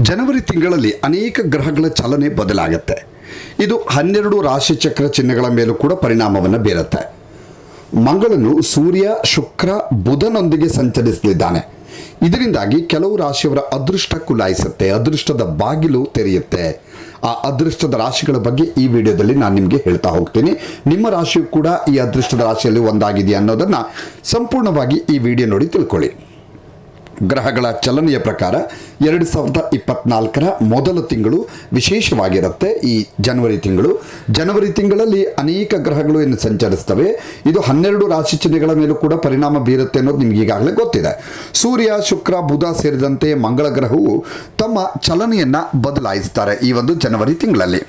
ಜನವರಿ ತಿಂಗಳಲ್ಲಿ ಅನೇಕ ಗ್ರಹಗಳ ಚಲನೆ ಬದಲಾಗುತ್ತೆ. ಇದು ಹನ್ನೆರಡು ರಾಶಿಚಕ್ರ ಚಿಹ್ನೆಗಳ ಮೇಲೂ ಕೂಡ ಪರಿಣಾಮವನ್ನು ಬೀರುತ್ತೆ. ಮಂಗಳನು ಸೂರ್ಯ, ಶುಕ್ರ, ಬುಧನೊಂದಿಗೆ ಸಂಚರಿಸಲಿದ್ದಾನೆ. ಇದರಿಂದಾಗಿ ಕೆಲವು ರಾಶಿಯವರ ಅದೃಷ್ಟ ಕುಲಾಯಿಸುತ್ತೆ, ಅದೃಷ್ಟದ ಬಾಗಿಲು ತೆರೆಯುತ್ತೆ. ಆ ಅದೃಷ್ಟದ ರಾಶಿಗಳ ಬಗ್ಗೆ ಈ ವಿಡಿಯೋದಲ್ಲಿ ನಾನು ನಿಮಗೆ ಹೇಳ್ತಾ ಹೋಗ್ತೀನಿ. ನಿಮ್ಮ ರಾಶಿಯು ಕೂಡ ಈ ಅದೃಷ್ಟದ ರಾಶಿಯಲ್ಲಿ ಒಂದಾಗಿದೆಯಾ ಅನ್ನೋದನ್ನು ಸಂಪೂರ್ಣವಾಗಿ ಈ ವಿಡಿಯೋ ನೋಡಿ ತಿಳ್ಕೊಳ್ಳಿ. ಗ್ರಹಗಳ ಚಲನೆಯ ಪ್ರಕಾರ ಎರಡು ಸಾವಿರದ ಇಪ್ಪತ್ನಾಲ್ಕರ ಮೊದಲ ತಿಂಗಳು ವಿಶೇಷವಾಗಿರುತ್ತೆ ಈ ಜನವರಿ ತಿಂಗಳು. ಜನವರಿ ತಿಂಗಳಲ್ಲಿ ಅನೇಕ ಗ್ರಹಗಳು ಏನು ಸಂಚರಿಸ್ತವೆ ಇದು ಹನ್ನೆರಡು ರಾಶಿ ಚಿಹ್ನೆಗಳ ಮೇಲೂ ಕೂಡ ಪರಿಣಾಮ ಬೀರುತ್ತೆ ಅನ್ನೋದು ನಿಮ್ಗೆ ಈಗಾಗಲೇ ಗೊತ್ತಿದೆ. ಸೂರ್ಯ, ಶುಕ್ರ, ಬುಧ ಸೇರಿದಂತೆ ಮಂಗಳ ಗ್ರಹವು ತಮ್ಮ ಚಲನೆಯನ್ನು ಬದಲಾಯಿಸ್ತಾರೆ ಈ ಒಂದು ಜನವರಿ ತಿಂಗಳಲ್ಲಿ.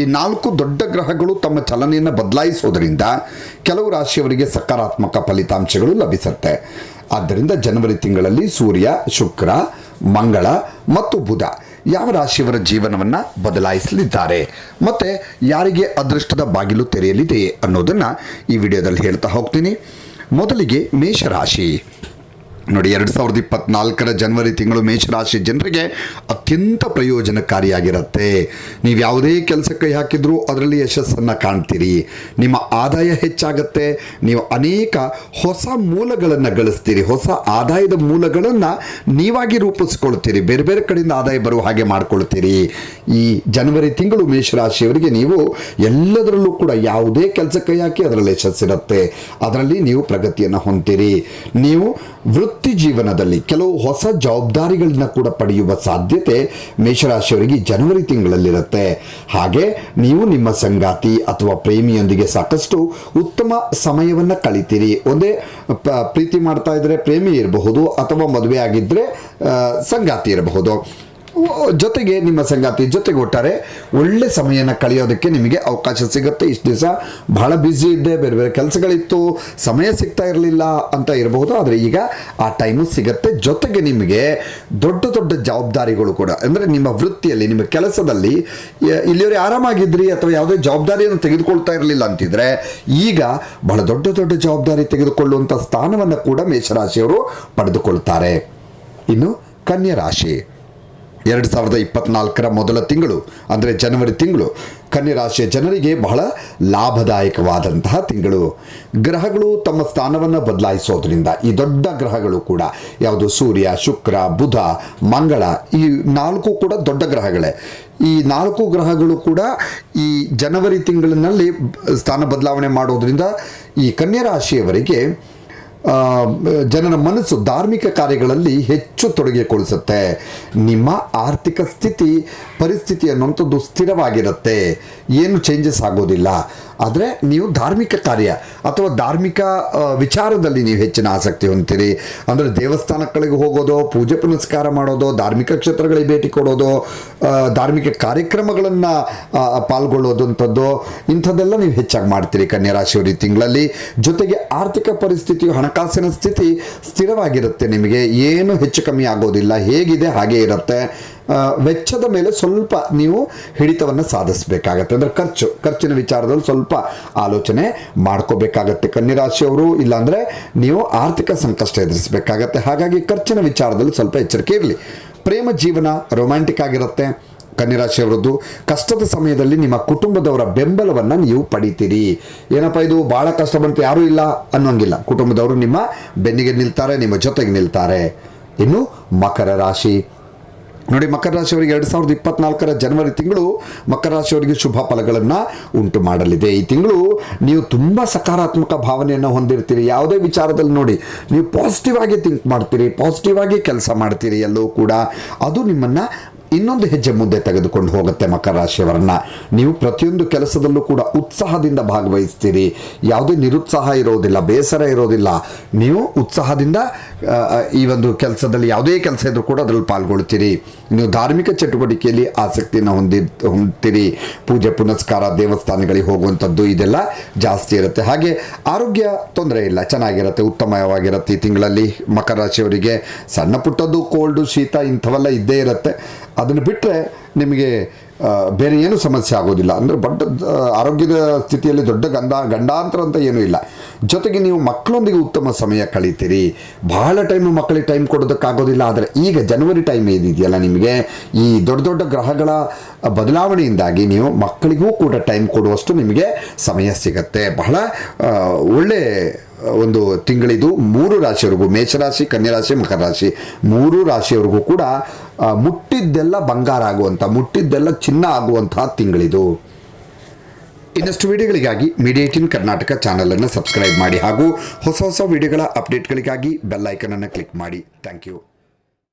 ಈ ನಾಲ್ಕು ದೊಡ್ಡ ಗ್ರಹಗಳು ತಮ್ಮ ಚಲನೆಯನ್ನು ಬದಲಾಯಿಸೋದರಿಂದ ಕೆಲವು ರಾಶಿಯವರಿಗೆ ಸಕಾರಾತ್ಮಕ ಫಲಿತಾಂಶಗಳು ಲಭಿಸುತ್ತೆ. ಆದ್ದರಿಂದ ಜನವರಿ ತಿಂಗಳಲ್ಲಿ ಸೂರ್ಯ, ಶುಕ್ರ, ಮಂಗಳ ಮತ್ತು ಬುಧ ಯಾವ ರಾಶಿಯವರ ಜೀವನವನ್ನು ಬದಲಾಯಿಸಲಿದ್ದಾರೆ? ಮತ್ತು ಯಾರಿಗೆ ಅದೃಷ್ಟದ ಬಾಗಿಲು ತೆರೆಯಲಿದೆ ಅನ್ನೋದನ್ನು ಈ ವಿಡಿಯೋದಲ್ಲಿ ಹೇಳ್ತಾ ಹೋಗ್ತೀನಿ. ಮೊದಲಿಗೆ ಮೇಷರಾಶಿ. ನೋಡಿ, ಎರಡು ಸಾವಿರದ ಇಪ್ಪತ್ನಾಲ್ಕರ ಜನವರಿ ತಿಂಗಳು ಮೇಷರಾಶಿ ಜನರಿಗೆ ಅತ್ಯಂತ ಪ್ರಯೋಜನಕಾರಿಯಾಗಿರುತ್ತೆ. ನೀವು ಯಾವುದೇ ಕೆಲಸ ಕೈ ಹಾಕಿದ್ರೂ ಅದರಲ್ಲಿ ಯಶಸ್ಸನ್ನು ಕಾಣ್ತೀರಿ. ನಿಮ್ಮ ಆದಾಯ ಹೆಚ್ಚಾಗತ್ತೆ. ನೀವು ಅನೇಕ ಹೊಸ ಮೂಲಗಳನ್ನು ಗಳಿಸ್ತೀರಿ. ಹೊಸ ಆದಾಯದ ಮೂಲಗಳನ್ನು ನೀವಾಗಿ ರೂಪಿಸ್ಕೊಳ್ತೀರಿ. ಬೇರೆ ಬೇರೆ ಕಡೆಯಿಂದ ಆದಾಯ ಬರುವ ಹಾಗೆ ಮಾಡ್ಕೊಳ್ತೀರಿ. ಈ ಜನವರಿ ತಿಂಗಳು ಮೇಷರಾಶಿಯವರಿಗೆ ನೀವು ಎಲ್ಲದರಲ್ಲೂ ಕೂಡ ಯಾವುದೇ ಕೆಲಸ ಕೈ ಹಾಕಿ ಅದರಲ್ಲಿ ಯಶಸ್ಸಿರುತ್ತೆ. ಅದರಲ್ಲಿ ನೀವು ಪ್ರಗತಿಯನ್ನು ಹೊಂದ್ತೀರಿ. ನೀವು ವೃತ್ತಿ ಜೀವನದಲ್ಲಿ ಕೆಲವು ಹೊಸ ಜವಾಬ್ದಾರಿಗಳನ್ನ ಕೂಡ ಪಡೆಯುವ ಸಾಧ್ಯತೆ ಮೇಷರಾಶಿಯವರಿಗೆ ಜನವರಿ ತಿಂಗಳಲ್ಲಿರುತ್ತೆ. ಹಾಗೆ ನೀವು ನಿಮ್ಮ ಸಂಗಾತಿ ಅಥವಾ ಪ್ರೇಮಿಯೊಂದಿಗೆ ಸಾಕಷ್ಟು ಉತ್ತಮ ಸಮಯವನ್ನು ಕಳಿತೀರಿ. ಒಂದೇ ಪ್ರೀತಿ ಮಾಡ್ತಾ ಇದ್ರೆ ಪ್ರೇಮಿ ಇರಬಹುದು ಅಥವಾ ಮದುವೆ ಆಗಿದ್ರೆ ಸಂಗಾತಿ ಇರಬಹುದು. ಜೊತೆಗೆ ನಿಮ್ಮ ಸಂಗಾತಿ ಜೊತೆಗೆ ಒಟ್ಟಾರೆ ಒಳ್ಳೆ ಸಮಯನ ಕಳೆಯೋದಕ್ಕೆ ನಿಮಗೆ ಅವಕಾಶ ಸಿಗುತ್ತೆ. ಇಷ್ಟು ದಿವಸ ಬಹಳ ಬ್ಯುಸಿ ಇದ್ದೆ, ಬೇರೆ ಬೇರೆ ಕೆಲಸಗಳಿತ್ತು, ಸಮಯ ಸಿಗ್ತಾ ಇರಲಿಲ್ಲ ಅಂತ ಇರಬಹುದು, ಆದರೆ ಈಗ ಆ ಟೈಮು ಸಿಗುತ್ತೆ. ಜೊತೆಗೆ ನಿಮಗೆ ದೊಡ್ಡ ದೊಡ್ಡ ಜವಾಬ್ದಾರಿಗಳು ಕೂಡ. ಅಂದರೆ ನಿಮ್ಮ ವೃತ್ತಿಯಲ್ಲಿ, ನಿಮ್ಮ ಕೆಲಸದಲ್ಲಿ ಇಲ್ಲಿಯವರು ಆರಾಮಾಗಿದ್ರಿ ಅಥವಾ ಯಾವುದೇ ಜವಾಬ್ದಾರಿಯನ್ನು ತೆಗೆದುಕೊಳ್ತಾ ಇರಲಿಲ್ಲ ಅಂತಿದ್ರೆ, ಈಗ ಬಹಳ ದೊಡ್ಡ ದೊಡ್ಡ ಜವಾಬ್ದಾರಿ ತೆಗೆದುಕೊಳ್ಳುವಂಥ ಸ್ಥಾನವನ್ನು ಕೂಡ ಮೇಷರಾಶಿಯವರು ಪಡೆದುಕೊಳ್ತಾರೆ. ಇನ್ನು ಕನ್ಯಾ ರಾಶಿ. ಎರಡು ಸಾವಿರದ ಇಪ್ಪತ್ನಾಲ್ಕರ ಮೊದಲ ತಿಂಗಳು ಅಂದರೆ ಜನವರಿ ತಿಂಗಳು ಕನ್ಯರಾಶಿಯ ಜನರಿಗೆ ಬಹಳ ಲಾಭದಾಯಕವಾದಂತಹ ತಿಂಗಳು. ಗ್ರಹಗಳು ತಮ್ಮ ಸ್ಥಾನವನ್ನು ಬದಲಾಯಿಸೋದ್ರಿಂದ ಈ ದೊಡ್ಡ ಗ್ರಹಗಳು ಕೂಡ ಯಾವುದು ಸೂರ್ಯ ಶುಕ್ರ ಬುಧ ಮಂಗಳ ಈ ನಾಲ್ಕು ಕೂಡ ದೊಡ್ಡ ಗ್ರಹಗಳೇ. ಈ ನಾಲ್ಕು ಗ್ರಹಗಳು ಕೂಡ ಈ ಜನವರಿ ತಿಂಗಳಿನಲ್ಲಿ ಸ್ಥಾನ ಬದಲಾವಣೆ ಮಾಡೋದ್ರಿಂದ ಈ ಕನ್ಯಾ ರಾಶಿಯವರಿಗೆ ಆ, ಜನರ ಮನಸ್ಸು ಧಾರ್ಮಿಕ ಕಾರ್ಯಗಳಲ್ಲಿ ಹೆಚ್ಚು ತೊಡಗಿಕೊಳ್ಳಿಸುತ್ತೆ ನಿಮ್ಮ ಆರ್ಥಿಕ ಸ್ಥಿತಿ ಪರಿಸ್ಥಿತಿ ಅನ್ನುವಂಥದ್ದು ಸ್ಥಿರವಾಗಿರುತ್ತೆ ಏನು ಚೇಂಜಸ್ ಆಗೋದಿಲ್ಲ. ಆದರೆ ನೀವು ಧಾರ್ಮಿಕ ಕಾರ್ಯ ಅಥವಾ ಧಾರ್ಮಿಕ ವಿಚಾರದಲ್ಲಿ ನೀವು ಹೆಚ್ಚಿನ ಆಸಕ್ತಿ ಹೊಂದ್ತೀರಿ. ಅಂದರೆ ದೇವಸ್ಥಾನಗಳಿಗೆ ಹೋಗೋದು, ಪೂಜೆ ಪುನಸ್ಕಾರ ಮಾಡೋದು, ಧಾರ್ಮಿಕ ಕ್ಷೇತ್ರಗಳಿಗೆ ಭೇಟಿ ಕೊಡೋದು ಧಾರ್ಮಿಕ ಕಾರ್ಯಕ್ರಮಗಳನ್ನು ಪಾಲ್ಗೊಳ್ಳೋದು ಅಂಥದ್ದು ಇಂಥದ್ದೆಲ್ಲ ನೀವು ಹೆಚ್ಚಾಗಿ ಮಾಡ್ತೀರಿ ಕನ್ಯಾ ರಾಶಿಯವರು ಈ ತಿಂಗಳಲ್ಲಿ. ಜೊತೆಗೆ ಆರ್ಥಿಕ ಪರಿಸ್ಥಿತಿಯು, ಹಣಕಾಸಿನ ಸ್ಥಿತಿ ಸ್ಥಿರವಾಗಿರುತ್ತೆ ನಿಮಗೆ. ಏನು ಹೆಚ್ಚು ಕಮ್ಮಿ ಆಗೋದಿಲ್ಲ, ಹೇಗಿದೆ, ಹಾಗೆ ಇರುತ್ತೆ. ವೆಚ್ಚದ ಮೇಲೆ ಸ್ವಲ್ಪ ನೀವು ಹಿಡಿತವನ್ನು ಸಾಧಿಸಬೇಕಾಗತ್ತೆ. ಅಂದರೆ ಖರ್ಚು, ಖರ್ಚಿನ ವಿಚಾರದಲ್ಲಿ ಸ್ವಲ್ಪ ಆಲೋಚನೆ ಮಾಡ್ಕೋಬೇಕಾಗತ್ತೆ ಕನ್ಯರಾಶಿಯವರು ಇಲ್ಲಾಂದರೆ ನೀವು ಆರ್ಥಿಕ ಸಂಕಷ್ಟ ಎದುರಿಸಬೇಕಾಗತ್ತೆ. ಹಾಗಾಗಿ ಖರ್ಚಿನ ವಿಚಾರದಲ್ಲಿ ಸ್ವಲ್ಪ ಎಚ್ಚರಿಕೆ ಇರಲಿ. ಪ್ರೇಮ ಜೀವನ ರೊಮ್ಯಾಂಟಿಕ್ ಆಗಿರುತ್ತೆ ಕನ್ಯರಾಶಿಯವರದ್ದು ಕಷ್ಟದ ಸಮಯದಲ್ಲಿ ನಿಮ್ಮ ಕುಟುಂಬದವರ ಬೆಂಬಲವನ್ನು ನೀವು ಪಡಿತೀರಿ. ಏನಪ್ಪ ಇದು ಭಾಳ ಕಷ್ಟ ಬಂತು, ಯಾರೂ ಇಲ್ಲ ಅನ್ನೋಂಗಿಲ್ಲ. ಕುಟುಂಬದವರು ನಿಮ್ಮ ಬೆನ್ನಿಗೆ ನಿಲ್ತಾರೆ, ನಿಮ್ಮ ಜೊತೆಗೆ ನಿಲ್ತಾರೆ. ಇನ್ನು ಮಕರ ರಾಶಿ. ನೋಡಿ, ಮಕರ ರಾಶಿಯವರಿಗೆ ಎರಡು ಸಾವಿರದ ಇಪ್ಪತ್ನಾಲ್ಕರ ಜನವರಿ ತಿಂಗಳು ಮಕರ ರಾಶಿಯವರಿಗೆ ಶುಭ ಫಲಗಳನ್ನು ಉಂಟು ಮಾಡಲಿದೆ. ಈ ತಿಂಗಳು ನೀವು ತುಂಬ ಸಕಾರಾತ್ಮಕ ಭಾವನೆಯನ್ನು ಹೊಂದಿರ್ತೀರಿ. ಯಾವುದೇ ವಿಚಾರದಲ್ಲಿ ನೋಡಿ, ನೀವು ಪಾಸಿಟಿವ್ ಆಗಿ ಥಿಂಕ್ ಮಾಡ್ತೀರಿ ಪಾಸಿಟಿವ್ ಆಗಿ ಕೆಲಸ ಮಾಡ್ತೀರಿ ಎಲ್ಲವೂ ಕೂಡ. ಅದು ನಿಮ್ಮನ್ನು ಇನ್ನೊಂದು ಹೆಜ್ಜೆ ಮುಂದೆ ತೆಗೆದುಕೊಂಡು ಹೋಗುತ್ತೆ ಮಕರ ರಾಶಿಯವರನ್ನ. ನೀವು ಪ್ರತಿಯೊಂದು ಕೆಲಸದಲ್ಲೂ ಕೂಡ ಉತ್ಸಾಹದಿಂದ ಭಾಗವಹಿಸ್ತೀರಿ. ಯಾವುದೇ ನಿರುತ್ಸಾಹ ಇರೋದಿಲ್ಲ, ಬೇಸರ ಇರೋದಿಲ್ಲ. ನೀವು ಉತ್ಸಾಹದಿಂದ ಈ ಒಂದು ಕೆಲಸದಲ್ಲಿ ಯಾವುದೇ ಕೆಲಸ ಇದ್ರೂ ಕೂಡ ಅದರಲ್ಲಿ ಪಾಲ್ಗೊಳ್ತೀರಿ. ನೀವು ಧಾರ್ಮಿಕ ಚಟುವಟಿಕೆಯಲ್ಲಿ ಆಸಕ್ತಿಯನ್ನು ಹೊಂದಿ, ಹೊಂದ್ತೀರಿ. ಪೂಜೆ, ಪುನಸ್ಕಾರ, ದೇವಸ್ಥಾನಗಳಿಗೆ ಹೋಗುವಂಥದ್ದು ಇದೆಲ್ಲ ಜಾಸ್ತಿ ಇರುತ್ತೆ. ಹಾಗೆ ಆರೋಗ್ಯ ತೊಂದರೆ ಇಲ್ಲ, ಚೆನ್ನಾಗಿರುತ್ತೆ, ಉತ್ತಮವಾಗಿರುತ್ತೆ ಈ ತಿಂಗಳಲ್ಲಿ ಮಕರ ರಾಶಿಯವರಿಗೆ. ಸಣ್ಣ ಪುಟ್ಟದ್ದು, ಕೋಲ್ಡು, ಶೀತ ಇಂಥವೆಲ್ಲ ಇದ್ದೇ ಇರುತ್ತೆ. ಅದನ್ನು ಬಿಟ್ಟರೆ ನಿಮಗೆ ಬೇರೆ ಏನು ಸಮಸ್ಯೆ ಆಗೋದಿಲ್ಲ. ಅಂದರೆ ದೊಡ್ಡ ಆರೋಗ್ಯದ ಸ್ಥಿತಿಯಲ್ಲಿ ದೊಡ್ಡ ಗಂಧ ಗಂಡಾಂತರ ಅಂತ ಏನೂ ಇಲ್ಲ. ಜೊತೆಗೆ ನೀವು ಮಕ್ಕಳೊಂದಿಗೆ ಉತ್ತಮ ಸಮಯ ಕಳೀತೀರಿ. ಬಹಳ ಟೈಮ್ ಮಕ್ಕಳಿಗೆ ಟೈಮ್ ಕೊಡೋದಕ್ಕಾಗೋದಿಲ್ಲ. ಆದರೆ ಈಗ ಜನವರಿ ಟೈಮ್ ಏನಿದೆಯಲ್ಲ ನಿಮಗೆ, ಈ ದೊಡ್ಡ ದೊಡ್ಡ ಗ್ರಹಗಳ ಬದಲಾವಣೆಯಿಂದಾಗಿ ನೀವು ಮಕ್ಕಳಿಗೂ ಕೂಡ ಟೈಮ್ ಕೊಡುವಷ್ಟು ನಿಮಗೆ ಸಮಯ ಸಿಗತ್ತೆ. ಬಹಳ ಒಳ್ಳೆ, ಒಂದು ತಿಂಗಳಿದು ಮೂರು ರಾಶಿಯವರೆಗೂ ಮೇಷರಾಶಿ ಕನ್ಯರಾಶಿ ಮಕರ ರಾಶಿ, ಮೂರು ರಾಶಿಯವರೆಗೂ ಕೂಡ ಮುಟ್ಟಿದ್ದೆಲ್ಲ ಬಂಗಾರ ಆಗುವಂಥ ಮುಟ್ಟಿದ್ದೆಲ್ಲ ಚಿನ್ನ ಆಗುವಂತಹ ತಿಂಗಳಿದು. ಇನ್ನಷ್ಟು ವಿಡಿಯೋಗಳಿಗಾಗಿ ಮೀಡಿಯೇಟಿನ್ ಕರ್ನಾಟಕ ಚಾನಲನ್ನು ಸಬ್ಸ್ಕ್ರೈಬ್ ಮಾಡಿ ಹಾಗೂ ಹೊಸ ಹೊಸ ವಿಡಿಯೋಗಳ ಅಪ್ಡೇಟ್ಗಳಿಗಾಗಿ ಬೆಲ್ ಐಕನನ್ನು ಕ್ಲಿಕ್ ಮಾಡಿ. Thank you